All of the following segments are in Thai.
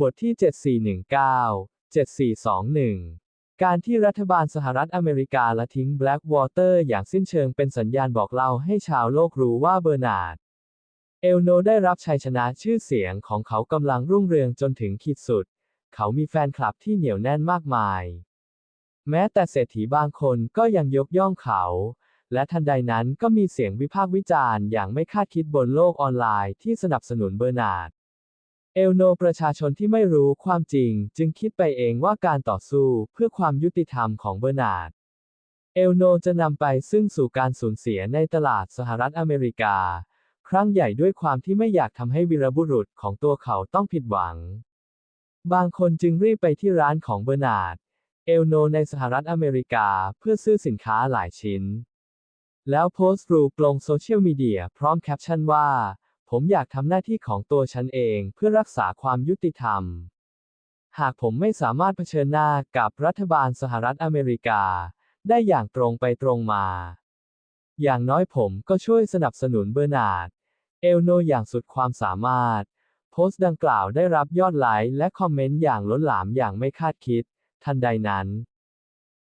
บทที่ 7419 7421 การที่รัฐบาลสหรัฐอเมริกาละทิ้ง Blackwater อย่างสิ้นเชิงเป็นสัญญาณบอกเล่าให้ชาวโลกรู้ว่าเบอร์นาร์ด เอลโนได้รับชัยชนะชื่อเสียงของเขากำลังรุ่งเรืองจนถึงขีดสุด เขามีแฟนคลับที่เหนียวแน่นมากมาย แม้แต่เศรษฐีบางคนก็ยังยกย่องเขา และทันใดนั้นก็มีเสียงวิพากษ์วิจารณ์อย่างไม่คาดคิดบนโลกออนไลน์ที่สนับสนุนเบอร์นาร์ด เอลโนประชาชนที่ไม่รู้ความจริง จึงคิดไปเองว่าการต่อสู้เพื่อความยุติธรรมของเบอร์นาร์ด เอลโนจะนำไปซึ่งสู่การสูญเสียในตลาดสหรัฐอเมริกา ครั้งใหญ่ด้วยความที่ไม่อยากทำให้วีรบุรุษของตัวเขาต้องผิดหวัง บางคนจึงรีบไปที่ร้านของเบอร์นาร์ด เอลโนในสหรัฐอเมริกาเพื่อซื้อสินค้าหลายชิ้น แล้วโพสต์รูปลงโซเชียลมีเดียพร้อมแคปชั่นว่า ผมอยากทำหน้าที่ของตัวฉันเองเพื่อรักษาความยุติธรรม หากผมไม่สามารถเผชิญหน้ากับรัฐบาลสหรัฐอเมริกา ได้อย่างตรงไปตรงมา อย่างน้อยผมก็ช่วยสนับสนุนเบอร์นาร์ด เอลโนอย่างสุดความสามารถ โพสต์ดังกล่าวได้รับยอดไลค์และคอมเมนต์อย่างล้นหลามอย่างไม่คาดคิด ทันใดนั้น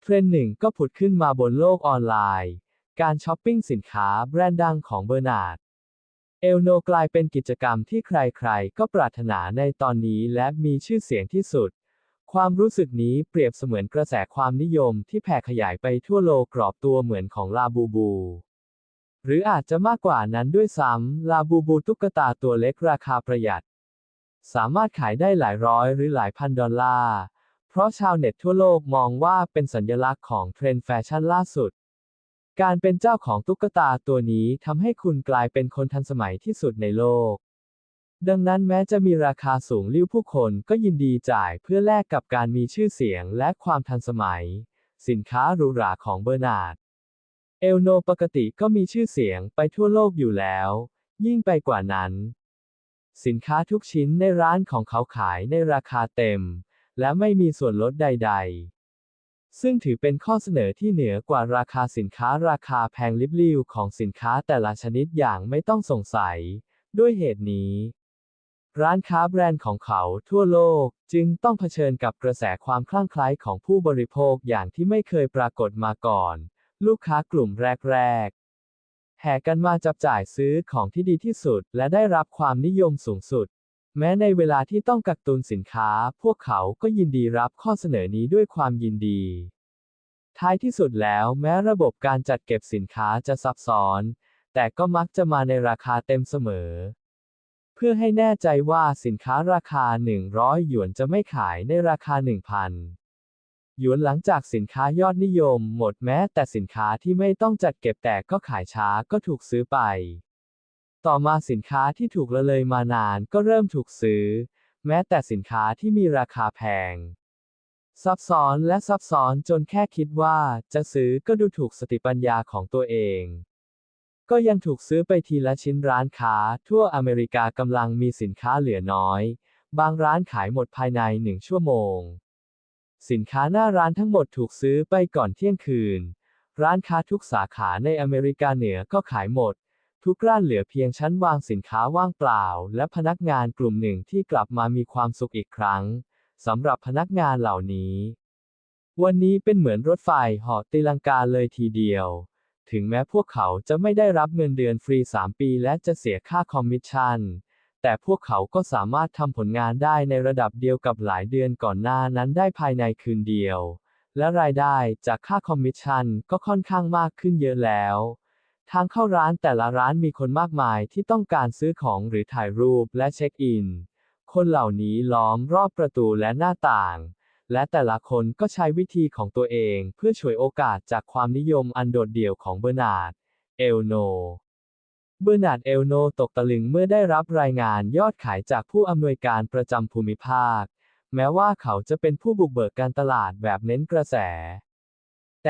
เทรนด์หนึ่งก็ผุดขึ้นมาบนโลกออนไลน์ การช้อปปิ้งสินค้าแบรนด์ดังของเบอร์นาร์ด เอลโนกลายเป็นกิจกรรมที่ใครๆ ก็ปรารถนาในตอนนี้และมีชื่อเสียงที่สุด ความรู้สึกนี้เปรียบเสมือนกระแสความนิยมที่แผ่ขยายไปทั่วโลกกรอบตัวเหมือนของลาบูบู หรืออาจจะมากกว่านั้นด้วยซ้ำลาบูบูตุ๊กตาตัวเล็กราคาประหยัด สามารถขายได้หลายร้อยหรือหลายพันดอลลาร์ เพราะชาวเน็ตทั่วโลกมองว่าเป็นสัญลักษณ์ของเทรนด์แฟชั่นล่าสุด การเป็นเจ้าของตุ๊กตาตัวนี้ทำให้คุณกลายเป็นคนทันสมัยที่สุดในโลก ดังนั้นแม้จะมีราคาสูงลิ้วผู้คนก็ยินดีจ่ายเพื่อแลกกับการมีชื่อเสียงและความทันสมัย สินค้าหรูหราของเบอร์นาร์ด เอลโนปกติก็มีชื่อเสียงไปทั่วโลกอยู่แล้ว ยิ่งไปกว่านั้น สินค้าทุกชิ้นในร้านของเขาขายในราคาเต็ม และไม่มีส่วนลดใด ๆ ซึ่งถือเป็นข้อเสนอที่เหนือกว่าราคาสินค้าราคาแพงลิบลิ่วของสินค้าแต่ละชนิดอย่างไม่ต้องสงสัย ด้วยเหตุนี้ ร้านค้าแบรนด์ของเขาทั่วโลกจึงต้องเผชิญกับกระแสความคลั่งไคล้ของผู้บริโภคอย่างที่ไม่เคยปรากฏมาก่อน ลูกค้ากลุ่มแรก ๆ แห่กันมาจับจ่ายซื้อของที่ดีที่สุด และได้รับความนิยมสูงสุด แม้ในเวลาที่ต้องกักตุนสินค้า พวกเขาก็ยินดีรับข้อเสนอนี้ด้วยความยินดี ท้ายที่สุดแล้วแม้ระบบการจัดเก็บสินค้าจะซับซ้อน แต่ก็มักจะมาในราคาเต็มเสมอ เพื่อให้แน่ใจว่าสินค้าราคา 100 หยวนจะไม่ขายในราคา 1,000 หยวนหลังจากสินค้ายอดนิยม หมดแม้แต่สินค้าที่ไม่ต้องจัดเก็บแต่ก็ขายช้าก็ถูกซื้อไป ต่อมาสินค้าที่ถูกละเลยมานานก็เริ่มถูกซื้อ แม้แต่สินค้าที่มีราคาแพง ซับซ้อนและซับซ้อนจนแค่คิดว่าจะซื้อก็ดูถูกสติปัญญาของตัวเอง ก็ยังถูกซื้อไปทีละชิ้นร้านค้า ทั่วอเมริกากำลังมีสินค้าเหลือน้อย บางร้านขายหมดภายในหนึ่งชั่วโมง สินค้าหน้าร้านทั้งหมดถูกซื้อไปก่อนเที่ยงคืน ร้านค้าทุกสาขาในอเมริกาเหนือก็ขายหมด ทุกร้านเหลือเพียงชั้นวางสินค้าว่างเปล่า และพนักงานกลุ่มหนึ่งที่กลับมามีความสุขอีกครั้งสำหรับพนักงานเหล่านี้ วันนี้เป็นเหมือนรถไฟเหาะตีลังกาเลยทีเดียว ถึงแม้พวกเขาจะไม่ได้รับเงินเดือนฟรี 3 ปีและจะเสียค่าคอมมิชชั่น แต่พวกเขาก็สามารถทำผลงานได้ในระดับเดียวกับหลายเดือนก่อนหน้านั้นได้ภายในคืนเดียว และรายได้จากค่าคอมมิชชั่นก็ค่อนข้างมากขึ้นเยอะแล้ว ทางเข้าร้านแต่ละร้านมีคนมากมายที่ต้องการซื้อของหรือถ่ายรูปและเช็คอิน คนเหล่านี้ล้อมรอบประตูและหน้าต่าง และแต่ละคนก็ใช้วิธีของตัวเองเพื่อฉวยโอกาสจากความนิยมอันโดดเดี่ยวของเบอร์นาร์ด เอลโน เบอร์นาร์ด เอลโนตกตะลึงเมื่อได้รับรายงานยอดขายจากผู้อำนวยการประจำภูมิภาค แม้ว่าเขาจะเป็นผู้บุกเบิกการตลาดแบบเน้นกระแส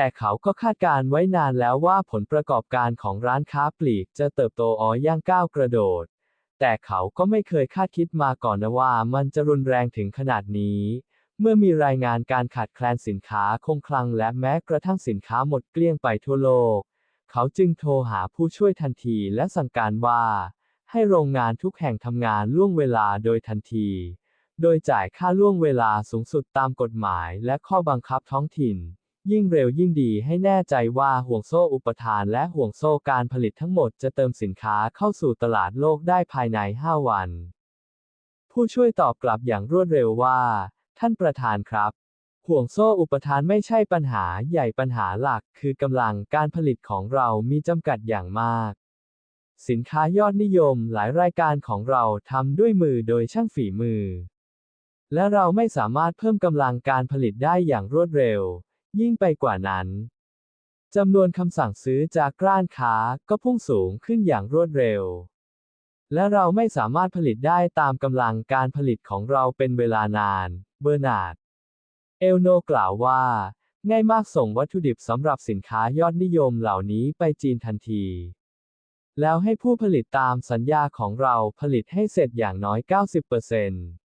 แต่เขาก็คาดการไว้นานแล้วว่าผลประกอบการของร้านค้าปลีกจะเติบโตอ้อย่างก้าวกระโดด แต่เขาก็ไม่เคยคาดคิดมาก่อนนะว่ามันจะรุนแรงถึงขนาดนี้ เมื่อมีรายงานการขาดแคลนสินค้าคงคลังและแม้กระทั่งสินค้าหมดเกลี้ยงไปทั่วโลก เขาจึงโทรหาผู้ช่วยทันทีและสั่งการว่า ให้โรงงานทุกแห่งทำงานล่วงเวลาโดยทันที โดยจ่ายค่าล่วงเวลาสูงสุดตามกฎหมายและข้อบังคับท้องถิ่น ยิ่งเร็วยิ่งดีให้แน่ใจว่าห่วงโซ่อุปทานและห่วงโซ่การผลิตทั้งหมดจะเติมสินค้าเข้าสู่ตลาดโลกได้ภายใน 5 วัน ผู้ช่วยตอบกลับอย่างรวดเร็วว่า ท่านประธานครับ ห่วงโซ่อุปทานไม่ใช่ปัญหาใหญ่ปัญหาหลักคือกำลังการผลิตของเรามีจำกัดอย่างมาก สินค้ายอดนิยมหลายรายการของเราทำด้วยมือโดยช่างฝีมือ และเราไม่สามารถเพิ่มกำลังการผลิตได้อย่างรวดเร็ว ยิ่งไปกว่านั้นจำนวนคำสั่งซื้อจากร้านค้าก็พุ่งสูงขึ้นอย่างรวดเร็ว และเราไม่สามารถผลิตได้ตามกำลังการผลิตของเราเป็นเวลานาน เบอร์นาร์ด เอลโนกล่าวว่า ง่ายมากส่งวัตถุดิบสำหรับสินค้ายอดนิยมเหล่านี้ไปจีนทันที แล้วให้ผู้ผลิตตามสัญญาของเราผลิตให้เสร็จอย่างน้อย 90%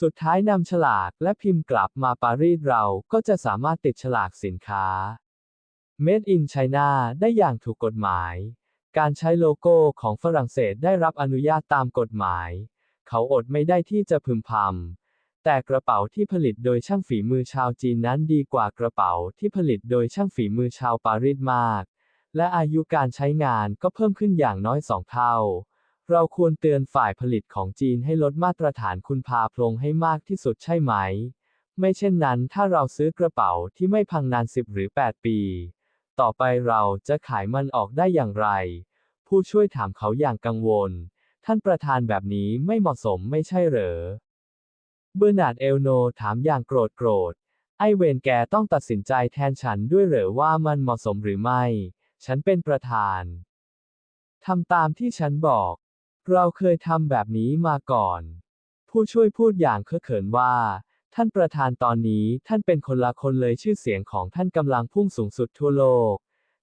สุดท้ายนำฉลากและพิมพ์กลับมาปารีสเราก็จะสามารถติดฉลากสินค้า Made in China ได้อย่างถูกกฎหมาย การใช้โลโก้ของฝรั่งเศสได้รับอนุญาตตามกฎหมาย เขาอดไม่ได้ที่จะพึมพำ แต่กระเป๋าที่ผลิตโดยช่างฝีมือชาวจีนนั้นดีกว่ากระเป๋าที่ผลิตโดยช่างฝีมือชาวปารีสมาก และอายุการใช้งานก็เพิ่มขึ้นอย่างน้อยสองเท่า เราควรเตือนฝ่ายผลิตของจีนให้ลดมาตรฐานคุณภาพลงให้มากที่สุดใช่ไหม ไม่เช่นนั้นถ้าเราซื้อกระเป๋าที่ไม่พังนาน 10 หรือ 8 ปี ต่อไปเราจะขายมันออกได้อย่างไร ผู้ช่วยถามเขาอย่างกังวล ท่านประธานแบบนี้ไม่เหมาะสมไม่ใช่เหรอ เบอร์นาร์ดเอลโนถามอย่างโกรธโกรธ ไอเวนแกต้องตัดสินใจแทนฉันด้วยเหรอว่ามันเหมาะสมหรือไม่ ฉันเป็นประธานทำตามที่ฉันบอก เราเคยทำแบบนี้มาก่อน ผู้ช่วยพูดอย่างเคอะเขินว่า ท่านประธานตอนนี้ท่านเป็นคนละคนเลยชื่อเสียงของท่านกำลังพุ่งสูงสุดทั่วโลก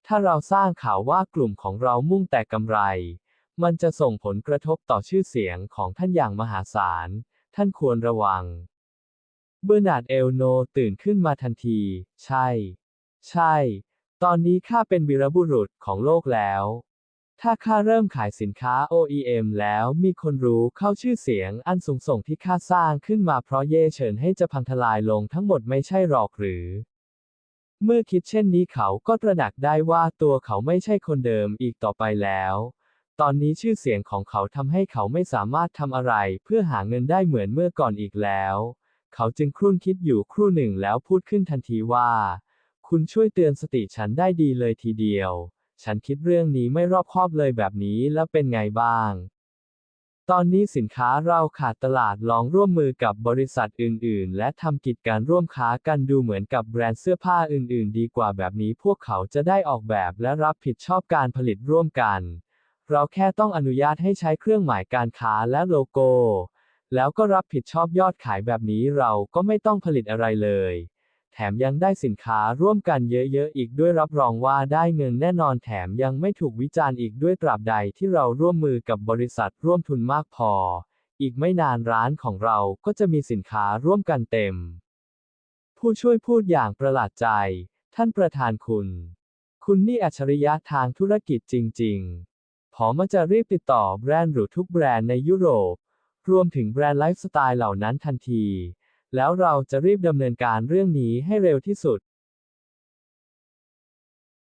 ถ้าเราสร้างข่าวว่ากลุ่มของเรามุ่งแต่กำไร มันจะส่งผลกระทบต่อชื่อเสียงของท่านอย่างมหาศาล ท่านควรระวัง เบอร์นาร์ดเอลโนตื่นขึ้นมาทันที ใช่ ใช่ ตอนนี้ข้าเป็นวีรบุรุษของโลกแล้ว ถ้าข้าเริ่มขายสินค้า OEM แล้วมีคนรู้เข้าชื่อเสียงอันสูงส่งที่ข้าสร้างขึ้นมาเพราะเย่เฉินให้จะพังทลายลงทั้งหมดไม่ใช่หรอกหรือ เมื่อคิดเช่นนี้เขาก็ตระหนักได้ว่าตัวเขาไม่ใช่คนเดิมอีกต่อไปแล้ว ตอนนี้ชื่อเสียงของเขาทำให้เขาไม่สามารถทำอะไรเพื่อหาเงินได้เหมือนเมื่อก่อนอีกแล้ว เขาจึงครุ่นคิดอยู่ครู่หนึ่งแล้วพูดขึ้นทันทีว่า คุณช่วยเตือนสติฉันได้ดีเลยทีเดียว ฉันคิดเรื่องนี้ไม่รอบคอบเลยแบบนี้แล้วเป็นไงบ้าง ตอนนี้สินค้าเราขาดตลาดลองร่วมมือกับบริษัทอื่น ๆ และทำกิจการร่วมค้ากันดูเหมือนกับแบรนด์เสื้อผ้าอื่น ๆ ดีกว่าแบบนี้พวกเขาจะได้ออกแบบและรับผิดชอบการผลิตร่วมกัน เราแค่ต้องอนุญาตให้ใช้เครื่องหมายการค้าและโลโก้ แล้วก็รับผิดชอบยอดขายแบบนี้เราก็ไม่ต้องผลิตอะไรเลย แถมยังได้สินค้าร่วมกันเยอะๆอีกด้วยรับรองว่าได้เงินแน่นอนแถมยังไม่ถูกวิจารณ์อีกด้วยตราบใดที่เราร่วมมือกับบริษัทร่วมทุนมากพอ อีกไม่นานร้านของเราก็จะมีสินค้าร่วมกันเต็ม ผู้ช่วยพูดอย่างประหลาดใจ ท่านประธานคุณ คุณนี่อัจฉริยะทางธุรกิจจริง ๆผมจะรีบติดต่อแบรนด์หรูทุกแบรนด์ในยุโรป รวมถึงแบรนด์ไลฟ์สไตล์เหล่านั้นทันที แล้วเราจะรีบดำเนินการเรื่องนี้ให้เร็วที่สุด